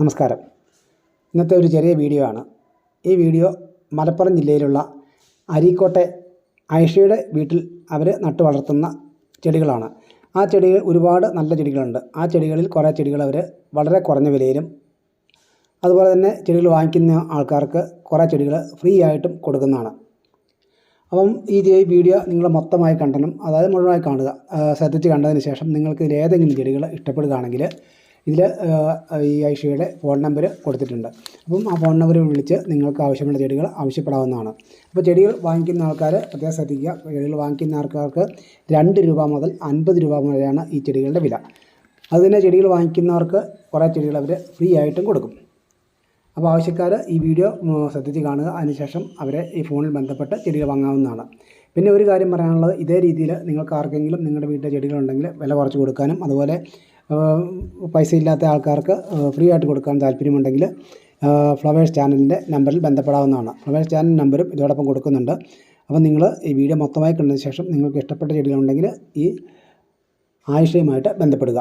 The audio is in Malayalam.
നമസ്കാരം. ഇന്നത്തെ ഒരു ചെറിയ വീഡിയോ ആണ്. ഈ വീഡിയോ മലപ്പുറം ജില്ലയിലുള്ള അരീക്കോട്ടെ ഐഷയുടെ വീട്ടിൽ അവർ നട്ടു വളർത്തുന്ന ചെടികളാണ്. ആ ചെടികൾ ഒരുപാട് നല്ല ചെടികളുണ്ട്. ആ ചെടികളിൽ കുറേ ചെടികൾ അവർ വളരെ കുറഞ്ഞ വിലയിലും അതുപോലെ തന്നെ ചെടികൾ വാങ്ങിക്കുന്ന ആൾക്കാർക്ക് കുറേ ചെടികൾ ഫ്രീ ആയിട്ടും കൊടുക്കുന്നതാണ്. അപ്പം ഈ വീഡിയോ നിങ്ങൾ മൊത്തമായി കണ്ടണം അതായത് മുഴുവനായി കാണുക ശ്രദ്ധിച്ച് കണ്ടതിന് ശേഷം നിങ്ങൾക്ക് ഇതിൽ ഏതെങ്കിലും ചെടികൾ ഇഷ്ടപ്പെടുകയാണെങ്കിൽ ഇതിൽ ഈ ഐഷയുടെ ഫോൺ നമ്പർ കൊടുത്തിട്ടുണ്ട്. അപ്പം ആ ഫോൺ നമ്പർ വിളിച്ച് നിങ്ങൾക്ക് ആവശ്യമുള്ള ചെടികൾ ആവശ്യപ്പെടാവുന്നതാണ്. അപ്പോൾ ചെടികൾ വാങ്ങിക്കുന്ന ആൾക്കാർ പ്രത്യേകം ശ്രദ്ധിക്കുക. ചെടികൾ വാങ്ങിക്കുന്ന ആൾക്കാർക്ക് രണ്ട് രൂപ മുതൽ അൻപത് രൂപ വരെയാണ് ഈ ചെടികളുടെ വില. അതുതന്നെ ചെടികൾ വാങ്ങിക്കുന്നവർക്ക് കുറേ ചെടികൾ അവർ ഫ്രീ ആയിട്ടും കൊടുക്കും. അപ്പോൾ ആവശ്യക്കാർ ഈ വീഡിയോ ശ്രദ്ധിച്ച് കാണുക. അതിനുശേഷം അവരെ ഈ ഫോണിൽ ബന്ധപ്പെട്ട് ചെടികൾ വാങ്ങാവുന്നതാണ്. പിന്നെ ഒരു കാര്യം പറയാനുള്ളത് ഇതേ രീതിയിൽ നിങ്ങൾക്ക് ആർക്കെങ്കിലും നിങ്ങളുടെ വീട്ടിലെ ചെടികളുണ്ടെങ്കിൽ വില കുറച്ച് കൊടുക്കാനും അതുപോലെ പൈസ ഇല്ലാത്ത ആൾക്കാർക്ക് ഫ്രീ ആയിട്ട് കൊടുക്കാൻ താല്പര്യമുണ്ടെങ്കിൽ ഫ്ലവേഴ്സ് ചാനലിന്റെ നമ്പറിൽ ബന്ധപ്പെടാവുന്നതാണ്. ഫ്ലവേഴ്സ് ചാനൽ നമ്പറും ഇതോടൊപ്പം കൊടുക്കുന്നുണ്ട്. അപ്പം നിങ്ങൾ ഈ വീഡിയോ മൊത്തമായി കണ്ടതിന് ശേഷം നിങ്ങൾക്ക് ഇഷ്ടപ്പെട്ട ചെടികളുണ്ടെങ്കിൽ ഈ ആയിഷയുമായിട്ട് ബന്ധപ്പെടുക.